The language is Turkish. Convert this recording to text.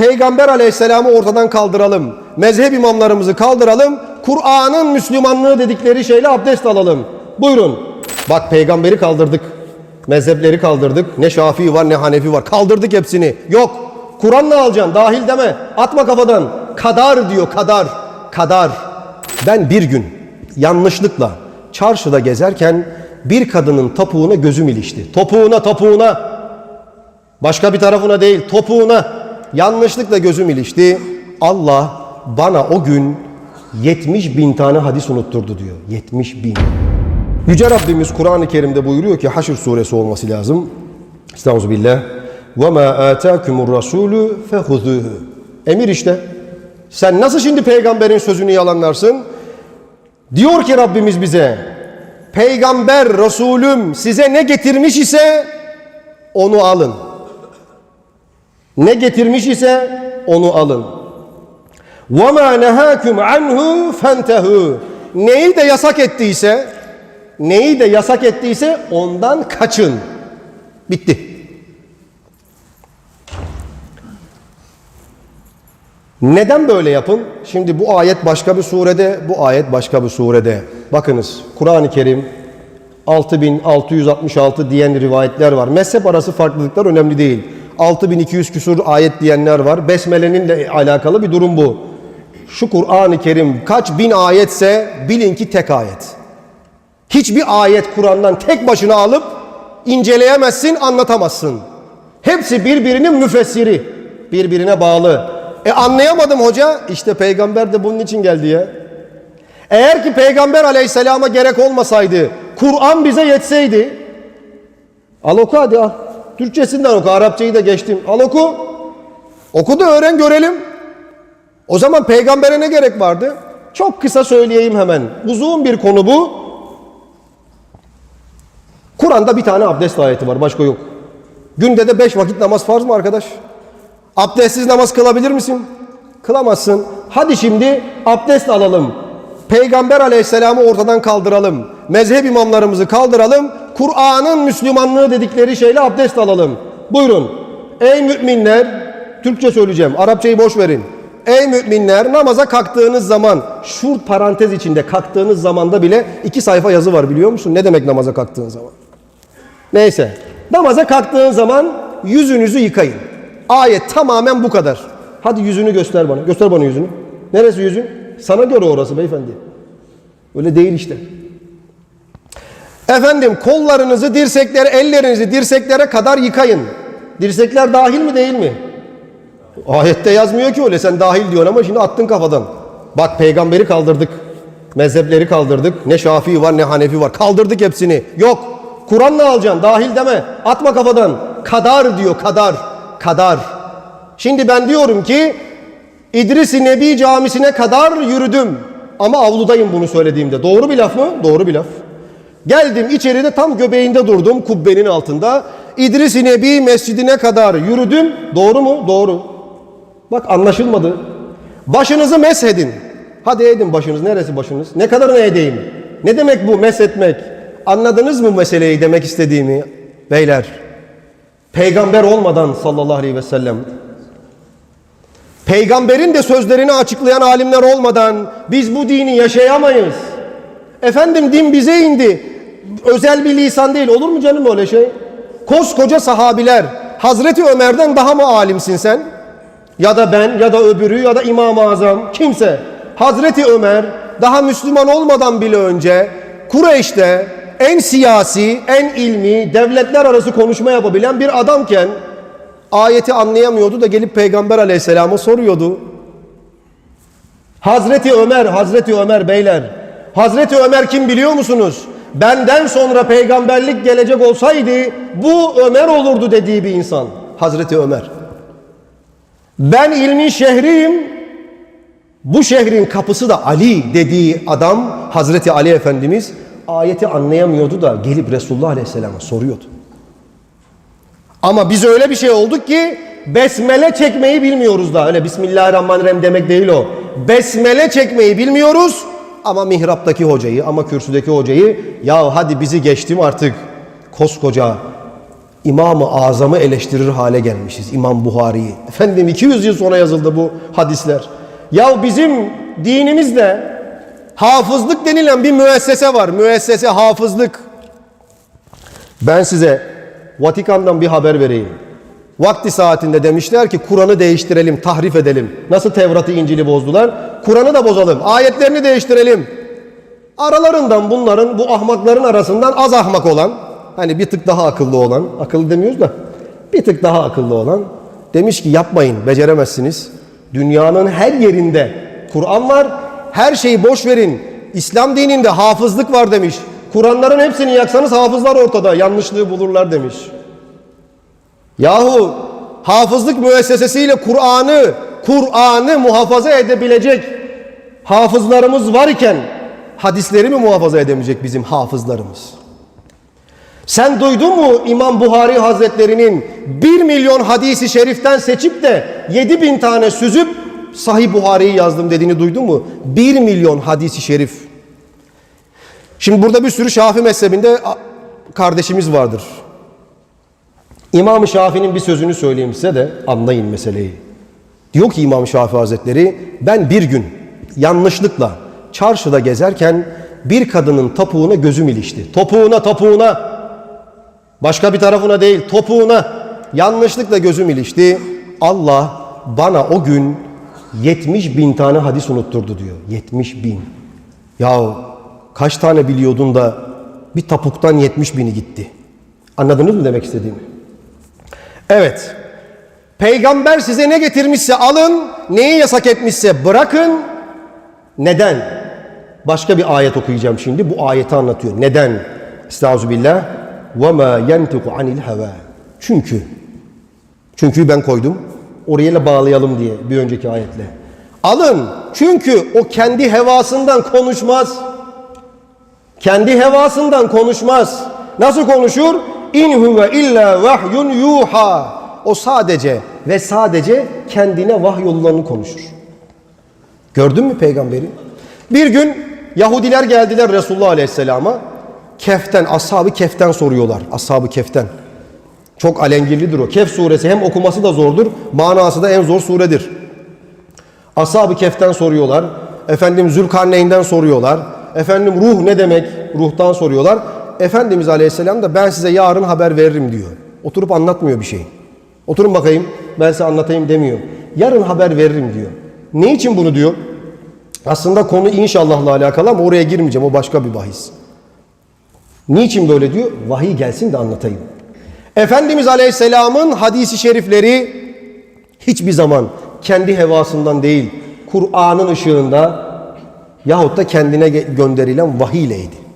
Peygamber aleyhisselamı ortadan kaldıralım. Mezhep imamlarımızı kaldıralım. Kur'an'ın Müslümanlığı dedikleri şeyle abdest alalım. Buyurun. Bak peygamberi kaldırdık. Mezhepleri kaldırdık. Ne Şafii var ne Hanefi var. Kaldırdık hepsini. Yok. Kur'an'la alacaksın. Dahil deme. Atma kafadan. Kadar diyor kadar. Kadar. Ben bir gün yanlışlıkla çarşıda gezerken bir kadının topuğuna gözüm ilişti. Topuğuna topuğuna. Başka bir tarafına değil, topuğuna yanlışlıkla gözüm ilişti. Allah bana o gün 70 bin tane hadis unutturdu diyor. 70 bin. Yüce Rabbimiz Kur'an-ı Kerim'de buyuruyor ki Haşr suresi olması lazım. Estağfirullah. وَمَا آتَاكُمُ الرَّسُولُ فَخُذُوهُ Emir işte. Sen nasıl şimdi peygamberin sözünü yalanlarsın? Diyor ki Rabbimiz bize, Peygamber, Resulüm size ne getirmiş ise onu alın. Ne getirmiş ise onu alın. وَمَا نَهَاكُمْ عَنْهُ فَانْتَهُ Neyi de yasak ettiyse, neyi de yasak ettiyse ondan kaçın. Bitti. Neden böyle yapın? Şimdi bu ayet başka bir surede, bu ayet başka bir surede. Bakınız Kur'an-ı Kerim 6666 diyen rivayetler var. Mezhep arası farklılıklar önemli değil. 6200 küsur ayet diyenler var. Besmele'nin de alakalı bir durum bu. Şu Kur'an-ı Kerim kaç bin ayetse bilin ki tek ayet. Hiçbir ayet Kur'an'dan tek başına alıp inceleyemezsin, anlatamazsın. Hepsi birbirinin müfessiri, birbirine bağlı. E anlayamadım hoca, işte peygamber de bunun için geldi ya. Eğer ki peygamber aleyhisselama gerek olmasaydı, Kur'an bize yetseydi, al oku hadi al. Türkçesinden oku, Arapçayı da geçtim. Al oku. Oku da öğren görelim. O zaman peygambere ne gerek vardı? Çok kısa söyleyeyim hemen. Uzun bir konu bu. Kur'an'da bir tane abdest ayeti var, başka yok. Günde de beş vakit namaz farz mı arkadaş? Abdestsiz namaz kılabilir misin? Kılamazsın. Hadi şimdi abdest alalım. Peygamber aleyhisselamı ortadan kaldıralım. Mezhep imamlarımızı kaldıralım. Kur'an'ın Müslümanlığı dedikleri şeyle abdest alalım. Buyurun. Ey müminler, Türkçe söyleyeceğim, Arapçayı boş verin. Ey müminler namaza kalktığınız zaman, şu parantez içinde kalktığınız zamanda bile iki sayfa yazı var biliyor musun? Ne demek namaza kalktığın zaman? Neyse. Namaza kalktığın zaman yüzünüzü yıkayın. Ayet tamamen bu kadar. Hadi yüzünü göster bana. Göster bana yüzünü. Neresi yüzün? Sana göre orası beyefendi. Öyle değil işte. Efendim kollarınızı, dirsekleri, ellerinizi dirseklere kadar yıkayın. Dirsekler dahil mi değil mi? Ayette yazmıyor ki öyle sen dahil diyorsun ama şimdi attın kafadan. Bak peygamberi kaldırdık. Mezhepleri kaldırdık. Ne Şafii var ne Hanefi var. Kaldırdık hepsini. Yok. Kur'an'la alacaksın. Dahil deme. Atma kafadan. Kadar diyor kadar. Kadar. Şimdi ben diyorum ki İdris-i Nebi camisine kadar yürüdüm. Ama avludayım bunu söylediğimde. Doğru bir laf mı? Doğru bir laf. Geldim içeride tam göbeğinde durdum kubbenin altında. İdris-i Nebi mescidine kadar yürüdüm. Doğru mu? Doğru. Bak anlaşılmadı. Başınızı meshedin. Hadi edin başınız. Neresi başınız? Ne kadarını edeyim? Ne demek bu meshetmek? Anladınız mı meseleyi demek istediğimi? Beyler, peygamber olmadan sallallahu aleyhi ve sellem peygamberin de sözlerini açıklayan alimler olmadan biz bu dini yaşayamayız. Efendim din bize indi. Özel bir lisan değil. Olur mu canım öyle şey? Koskoca sahabiler. Hazreti Ömer'den daha mı alimsin sen? Ya da ben ya da öbürü ya da İmam-ı Azam kimse. Hazreti Ömer daha Müslüman olmadan bile önce Kureyş'te en siyasi, en ilmi, devletler arası konuşma yapabilen bir adamken ayeti anlayamıyordu da gelip Peygamber aleyhisselama soruyordu. Hazreti Ömer, Hazreti Ömer beyler. Hazreti Ömer kim biliyor musunuz? Benden sonra peygamberlik gelecek olsaydı bu Ömer olurdu dediği bir insan. Hazreti Ömer. Ben ilmin şehriyim. Bu şehrin kapısı da Ali dediği adam Hazreti Ali Efendimiz ayeti anlayamıyordu da gelip Resulullah Aleyhisselam'a soruyordu. Ama biz öyle bir şey olduk ki besmele çekmeyi bilmiyoruz da. Öyle Bismillahirrahmanirrahim demek değil o. Besmele çekmeyi bilmiyoruz ama mihraptaki hocayı ama kürsüdeki hocayı ya hadi bizi geçtim artık koskoca İmam-ı Azam'ı eleştirir hale gelmişiz. İmam Buhari'yi. Efendim 200 yıl sonra yazıldı bu hadisler. Ya bizim dinimizde hafızlık denilen bir müessese var. Müessese hafızlık. Ben size Vatikan'dan bir haber vereyim. Vakti saatinde demişler ki Kur'an'ı değiştirelim, tahrif edelim. Nasıl Tevrat'ı, İncil'i bozdular? Kur'an'ı da bozalım. Ayetlerini değiştirelim. Aralarından bunların, bu ahmakların arasından az ahmak olan, hani bir tık daha akıllı olan, akıllı demiyoruz da, bir tık daha akıllı olan, demiş ki yapmayın, beceremezsiniz. Dünyanın her yerinde Kur'an var, her şeyi boş verin. İslam dininde hafızlık var demiş. Kur'anların hepsini yaksanız hafızlar ortada, yanlışlığı bulurlar demiş. Yahu hafızlık müessesesiyle Kur'an'ı, Kur'an'ı muhafaza edebilecek hafızlarımız var iken hadisleri mi muhafaza edemeyecek bizim hafızlarımız? Sen duydun mu İmam Buhari Hazretlerinin 1 milyon hadisi şeriften seçip de 7 bin tane süzüp Sahih Buhari'yi yazdım dediğini duydun mu? 1 milyon hadisi şerif. Şimdi burada bir sürü Şafi mezhebinde kardeşimiz vardır. İmam-ı Şafii'nin bir sözünü söyleyeyim size de anlayın meseleyi. Diyor ki İmam Şafii Hazretleri ben bir gün yanlışlıkla çarşıda gezerken bir kadının topuğuna gözüm ilişti. Topuğuna topuğuna başka bir tarafına değil topuğuna yanlışlıkla gözüm ilişti. Allah bana o gün 70 bin tane hadis unutturdu diyor. 70 bin. Ya kaç tane biliyordun da bir tapuktan 70 bini gitti. Anladınız mı demek istediğimi? Evet. Peygamber size ne getirmişse alın, neyi yasak etmişse bırakın. Neden? Başka bir ayet okuyacağım şimdi. Bu ayeti anlatıyor. Neden? Estağfirullah. Ma yentiku anil heva. Çünkü çünkü ben koydum. Oraya bağlayalım diye bir önceki ayetle. Alın. Çünkü o kendi hevasından konuşmaz. Kendi hevasından konuşmaz. Nasıl konuşur? İn huve illa vahyun yuha. O sadece ve sadece kendine vahyolulanı konuşur. Gördün mü peygamberi? Bir gün Yahudiler geldiler Resulullah Aleyhisselam'a. Keften, ashab-ı keften soruyorlar. Ashab-ı keften. Çok alengirlidir o. Kehf suresi hem okuması da zordur, manası da en zor suredir. Ashab-ı Kehf'ten soruyorlar. Efendim Zülkarneyn'den soruyorlar. Efendim ruh ne demek? Ruhtan soruyorlar. Efendimiz Aleyhisselam da ben size yarın haber veririm diyor. Oturup anlatmıyor bir şey. Oturun bakayım ben size anlatayım demiyor. Yarın haber veririm diyor. Ne için bunu diyor? Aslında konu inşallahla alakalı ama oraya girmeyeceğim. O başka bir bahis. Niçin böyle diyor? Vahiy gelsin de anlatayım. Efendimiz Aleyhisselam'ın hadisi şerifleri hiçbir zaman kendi hevasından değil, Kur'an'ın ışığında yahut da kendine gönderilen vahiy ileydi.